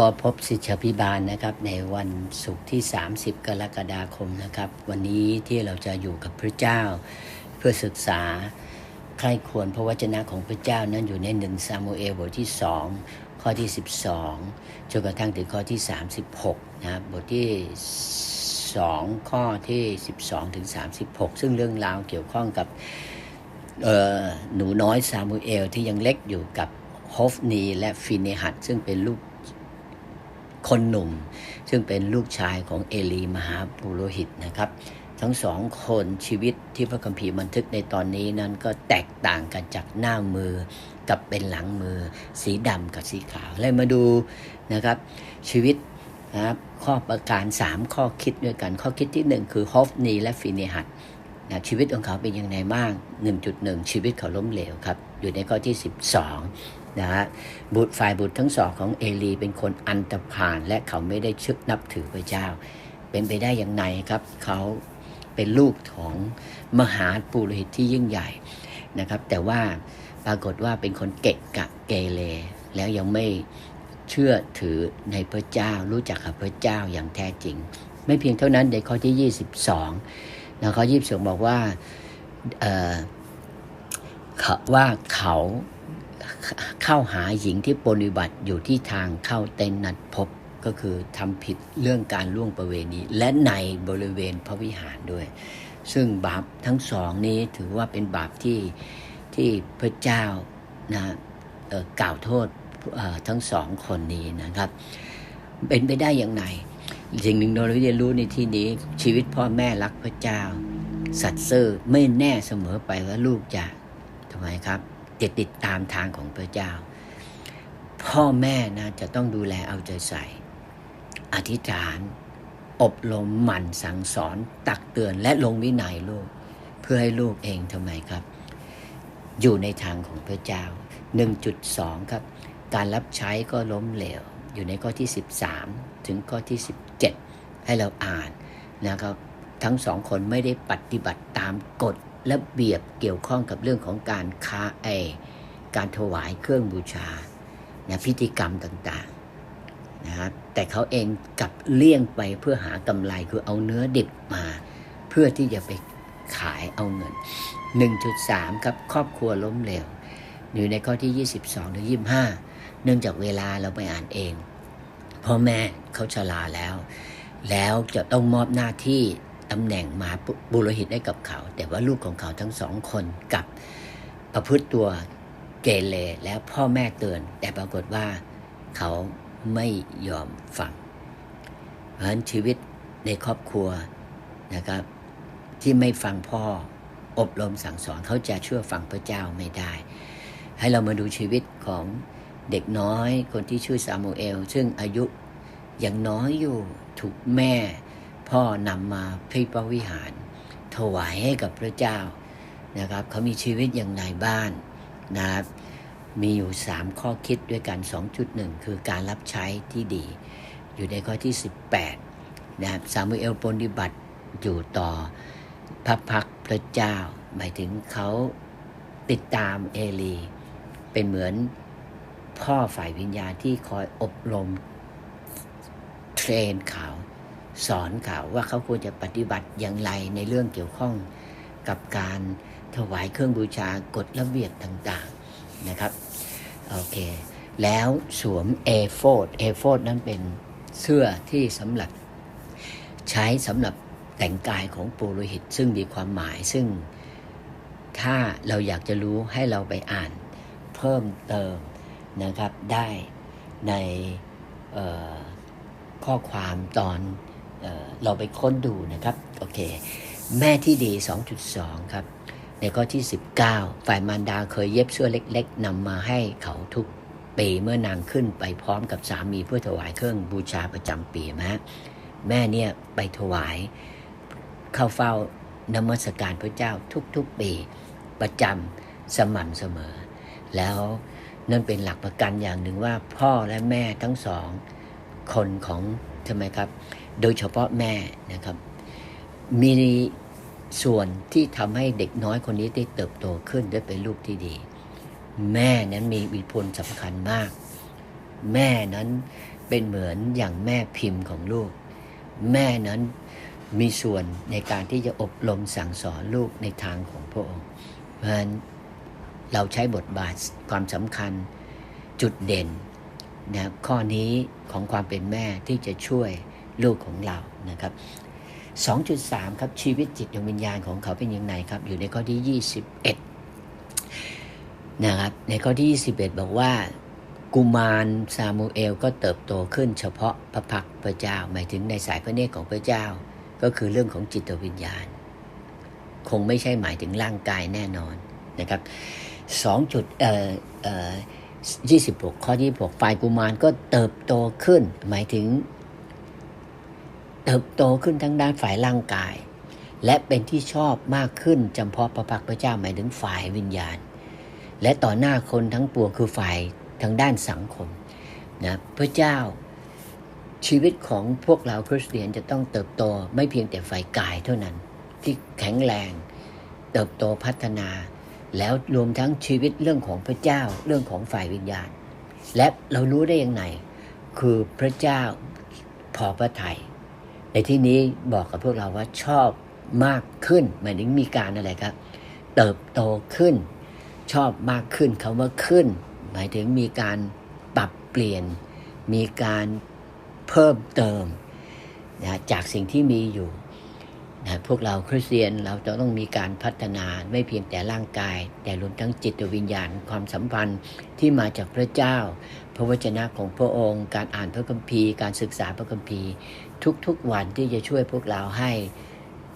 ก็พบสิทธพิบาลนะครับในวันศุกร์ที่ 30 กรกฎาคมนะครับ วันนี้ที่เราจะอยู่กับพระเจ้า เพื่อศึกษาใครควรพระวจนะของพระเจ้านั้นอยู่ในหนึ่งซามูเอลบทที่ 2 ข้อที่ 12 จนกระทั่งถึงข้อที่ 36นะครับบทที่ 2 ข้อที่ 12 ถึง 36 ซึ่งเรื่องราวเกี่ยวข้องกับหนูน้อยซามูเอลที่ยังเล็กอยู่กับฮอฟนีและฟินเนหัดซึ่งเป็นลูก คนหนุ่ม ซึ่งเป็นลูกชายของเอลีมหาปุโรหิตนะครับ ทั้งสองคนชีวิตที่พระคัมภีร์บันทึกในตอนนี้นั้นก็แตกต่างกันจากหน้ามือกับเป็นหลังมือ สีดำกับสีขาวเลยมาดูนะครับ ชีวิตนะครับข้อประการ 3 ข้อคิดด้วยกัน ข้อคิดที่ 1 คือฮอฟนีและฟินเนหัดนะชีวิตของเขาเป็นยังไงบ้าง 1.1 ชีวิตเขาล้มเหลวครับ อยู่ในข้อที่ 12 นะฮะบุตรฝ่ายบุตรทั้งสองของเอลีเป็นคนอันตรพานและเขาไม่ได้ชึกนับถือพระเจ้า เป็นไปได้อย่างไรครับ เขาเป็นลูกของมหาปุโรหิตที่ยิ่งใหญ่นะครับ แต่ว่าปรากฏว่าเป็นคนเกะกะเกเรแล้วยังไม่เชื่อถือในพระเจ้ารู้จักกับพระเจ้าอย่างแท้จริง ไม่เพียงเท่านั้นในข้อที่ 22นะข้อ22 บอกว่าเอ่อเขาว่าเขา เข้าหาหญิงที่ปฏิบัติอยู่ที่ทางเข้าเต็นท์นัดพบก็คือทำผิดเรื่องการล่วงประเวณี และในบริเวณพระวิหารด้วย ซึ่งบาปทั้งสองนี้ถือว่าเป็นบาปที่ที่พระเจ้านะเอ่อกล่าวโทษทั้งสองคนนี้นะครับ เป็นไปได้อย่างไรสิ่งหนึ่งเราเรียนรู้ในที่นี้ ชีวิตพ่อแม่รักพระเจ้า สัตย์ซื่อไม่แน่เสมอไปว่าลูกจะทำไมครับ จะติดตามทางของพระเจ้า พ่อแม่นะจะต้องดูแลเอาใจใส่ อธิษฐาน อบรมหมั่นสั่งสอน ตักเตือนและลงวินัยลูก เพื่อให้ลูกเองทำไมครับ อยู่ในทางของพระเจ้า 1.2 ครับ การรับใช้ก็ล้มเหลว อยู่ในข้อที่ 13 ถึงข้อที่ 17 ให้เราอ่านนะครับ ทั้งสองคนไม่ได้ปฏิบัติตามกฎ และเบียบเกี่ยวข้องกับเรื่องของการค้าไอการถวายเครื่องบูชานะพิธีกรรมต่างๆนะครับแต่เขาเองกลับเลี่ยงไปเพื่อหากำไรคือเอาเนื้อดิบมา เพื่อที่จะไปขายเอาเงิน 1.3 ครับครอบครัวล้มเหลวอยู่ในข้อที่ 22ถึง25 เนื่องจากเวลาเราไปอ่านเองพ่อแม่เขาชราแล้ว แล้วจะต้องมอบหน้าที่ ตำแหน่งมหาบุโรหิตให้กับเขา แต่ว่าลูกของเขาทั้งสองคนกับประพฤติตัวเกเรแล้วพ่อแม่เตือน แต่ปรากฏว่าเขาไม่ยอมฟังเพราะฉะนั้นชีวิตในครอบครัวนะครับ ที่ไม่ฟังพ่ออบรมสั่งสอนเขาจะเชื่อฟังพระเจ้าไม่ได้ ให้เรามาดูชีวิตของเด็กน้อยคนที่ชื่อซามูเอล ซึ่งอายุยังน้อยอยู่ถูกแม่ พ่อนำมาพิพระวิหาร ถวายให้กับพระเจ้านะครับเขามีชีวิตอย่างไรบ้านนะครับมีอยู่ 3 ข้อคิดด้วยกัน 2.1 คือการรับใช้ที่ดี อยู่ในข้อที่ 18นะครับซามูเอลปฏิบัติอยู่ต่อพระพักพระเจ้า หมายถึงเขาติดตามเอลี เป็นเหมือนพ่อฝ่ายวิญญาณที่คอยอบรมเทรนเขา สอนเขาว่าเขาควรจะปฏิบัติอย่างไรในเรื่องเกี่ยวข้องกับการถวายเครื่องบูชากฎระเบียบต่างๆนะครับโอเคแล้วสวมเอโฟดเอโฟดนั้นเป็นเสื้อที่สำหรับใช้สำหรับแต่งกายของปุโรหิต ซึ่งมีความหมายซึ่งถ้าเราอยากจะรู้ให้เราไปอ่านเพิ่มเติมนะครับได้ในข้อความตอน เราไปค้นดูนะครับโอเคแม่ที่ดี 2.2 ครับ ในข้อที่ 19 ฝ่ายมารดาเคยเย็บเสื้อเล็กๆนำมาให้เขาทุกปีเมื่อนางขึ้นไปพร้อมกับสามีเพื่อถวายเครื่องบูชาประจำปีนะแม่เนี่ยไปถวายเข้าเฝ้านมัสการพระเจ้าทุกๆปีประจำสม่ำเสมอ แล้วนั่นเป็นหลักประกันอย่างหนึ่งว่าพ่อและแม่ทั้งสองคนของใช่ไหมครับ โดยเฉพาะแม่นะครับ มีส่วนที่ทำให้เด็กน้อยคนนี้ได้เติบโตขึ้นได้เป็นลูกที่ดี แม่นั้นมีอิทธิพลสำคัญมาก แม่นั้นเป็นเหมือนอย่างแม่พิมพ์ของลูก แม่นั้นมีส่วนในการที่จะอบรมสั่งสอนลูกในทางของพระองค์เพราะฉะนั้นเราใช้บทบาทความสำคัญจุดเด่นนะข้อนี้ของความเป็นแม่ที่จะช่วย ลูกของเรานะครับ 2.3 ครับชีวิตจิตวิญญาณของเขาเป็นยังไงครับ อยู่ในข้อที่ 21 นะครับ ในข้อที่ 21 บอกว่ากุมารซามูเอลก็เติบโตขึ้นเฉพาะพระพักตร์พระเจ้า หมายถึงในสายพระเนตรของพระเจ้า ก็คือเรื่องของจิตวิญญาณ คงไม่ใช่หมายถึงร่างกายแน่นอนนะครับ2จุดเอ่อเอ่อ26 ข้อที่6ฝ่ายกุมารก็เติบโตขึ้น หมายถึง เติบโตขึ้นทั้งด้านฝ่ายร่างกาย และเป็นที่ชอบมากขึ้นจำเพาะพระพักตร์พระเจ้าหมายถึงฝ่ายวิญญาณ และต่อหน้าคนทั้งปวงคือฝ่ายทางด้านสังคมนะพระเจ้าชีวิตของพวกเราคริสเตียนจะต้องเติบโตไม่เพียงแต่ฝ่ายกายเท่านั้น ที่แข็งแรง เติบโตพัฒนา แล้วรวมทั้งชีวิตเรื่องของพระเจ้าเรื่องของฝ่ายวิญญาณ และเรารู้ได้อยังไงคือพระเจ้าพอพระทัย ในที่นี้บอกกับพวกเราว่าชอบมากขึ้นหมายถึงมีการอะไรครับ เติบโตขึ้น ชอบมากขึ้นคาว่าขึ้น หมายถึงมีการปรับเปลี่ยน มีการเพิ่มเติมนะจากสิ่งที่มีอยู่ นะพวกเราคริสเตียนเราจะต้องมีการพัฒนาไม่เพียงแต่ร่างกาย แต่รวมทั้งจิตวิญญาณความสัมพันธ์ที่มาจากพระเจ้า พระวจนะของพระองค์ การอ่านพระคัมภีร์ การศึกษาพระคัมภีร์ ทุกๆวันที่จะช่วยพวกเราให้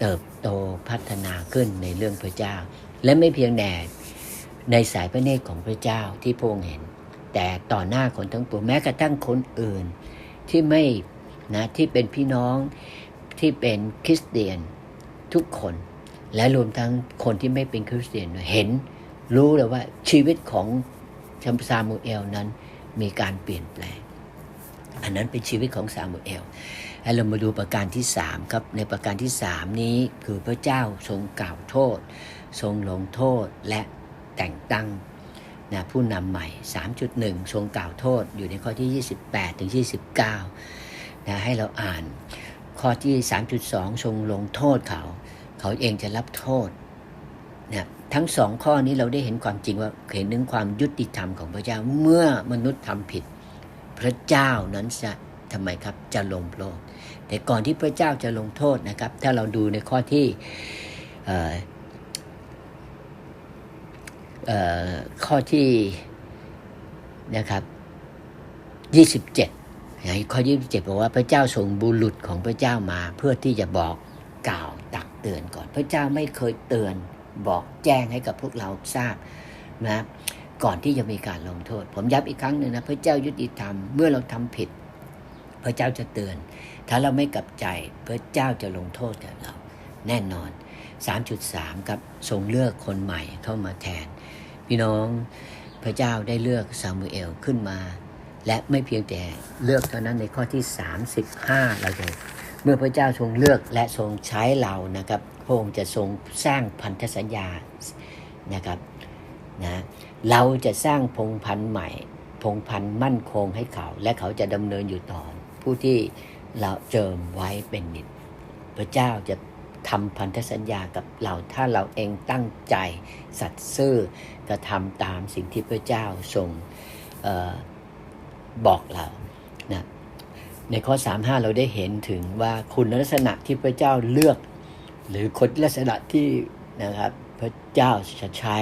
เติบโตพัฒนาขึ้นในเรื่องพระเจ้า และไม่เพียงแต่ในสายพระเนตรของพระเจ้าที่พระองค์เห็น แต่ต่อหน้าคนทั้งปวงแม้กระทั่งคนอื่นที่ไม่นะที่เป็นพี่น้องที่เป็นคริสเตียน ทุกคน และรวมทั้งคนที่ไม่เป็นคริสเตียนเห็นรู้เลยว่าชีวิตของชัมซามูเอลนั้นมีการเปลี่ยนแปลง อันนั้นเป็นชีวิตของซามูเอลให้เรามาดูประการที่สามครับ ในประการที่สามนี้คือพระเจ้าทรงกล่าวโทษ ทรงลงโทษและแต่งตั้งนะผู้นำใหม่ 3.1 ทรงกล่าวโทษอยู่ในข้อที่ 28 ถึง 29นะให้เราอ่าน ข้อที่ 3.2 ทรงลงโทษเขา เขาเองจะรับโทษนะทั้งสองข้อนี้เราได้เห็นความจริงว่าเห็นถึงความยุติธรรมของพระเจ้าเมื่อมนุษย์ทำผิด พระเจ้านั้นจะทำไมครับจะลงโทษแต่ก่อนที่พระเจ้าจะลงโทษนะครับ ถ้าเราดูในข้อที่เอ่อเอ่อข้อที่นะครับ 27 ในข้อ27บบอกว่าพระเจ้าส่งบุรุษของพระเจ้ามา เพื่อที่จะบอกกล่าวตักเตือนก่อน พระเจ้าไม่เคยเตือนบอกแจ้งให้กับพวกเราทราบนะก่อนที่จะมีการลงโทษ ผมย้ำอีกครั้งหนึ่งนะพระเจ้ายุติธรรมเมื่อเราทำผิด พระเจ้าจะเตือน ถ้าเราไม่กลับใจพระเจ้าจะลงโทษกับเรา แน่นอน 3.3ครับทรงเลือกคนใหม่เข้ามาแทน พี่น้องพระเจ้าได้เลือกซามูเอลขึ้นมา และไม่เพียงแต่เลือกเท่านั้นในข้อที่ 35 เราจะเมื่อพระเจ้าทรงเลือกและทรงใช้เรานะครับพระองค์จะทรงสร้างพันธสัญญานะครับนะเราจะสร้างพงพันธุ์ใหม่ พงพันธุ์มั่นคงให้เขา และเขาจะดำเนินอยู่ต่อ ผู้ที่เราเจิมไว้เป็นนิดพระเจ้าจะทำพันธสัญญากับเราถ้าเราเองตั้งใจสัตย์ซื่อกระทำตามสิ่งที่พระเจ้าทรงเบอกเรานะในข้อ 35 เราได้เห็นถึงว่าคุณลักษณะที่พระเจ้าเลือก หรือคนลักษณะที่นะครับพระเจ้าจะใช้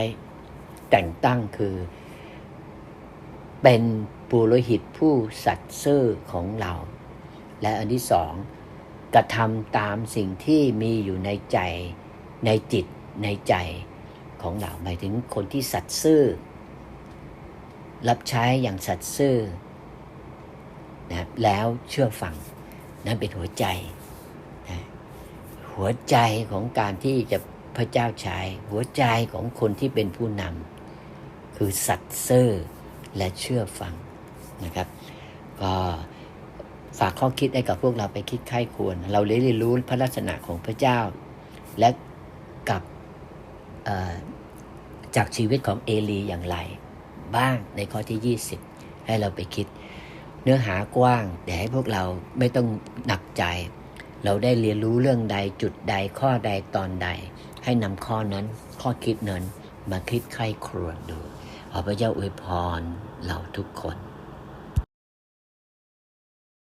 แต่งตั้งคือ เป็นปุโรหิตผู้สัตย์ซื่อของเรา และอันที่สองกระทำตามสิ่งที่มีอยู่ในใจในจิตในใจของเราหมายถึงคนที่สัตย์ซื่อ รับใช้อย่างสัตย์ซื่อ นะแล้วเชื่อฟังนั่นเป็นหัวใจนะหัวใจของการที่จะพระเจ้าใช้หัวใจของคนที่เป็นผู้นำคือสัตย์ซื่อและเชื่อฟังนะครับ ก็ฝากข้อคิดให้กับพวกเราไปคิดไข้ควร เราเลยได้รู้พระลักษณะของพระเจ้า และกับจากชีวิตของเอลีอย่างไร บ้างในข้อที่ 20 ให้เราไปคิด เนื้อหากว้างแต่ให้พวกเราไม่ต้องหนักใจ เราได้เรียนรู้เรื่องใดจุดใดข้อใดตอนใด ให้นำข้อนั้นข้อคิดนั้นมาคิดไข้ครวญดูขอพระเจ้าอวยพรเราทุกคน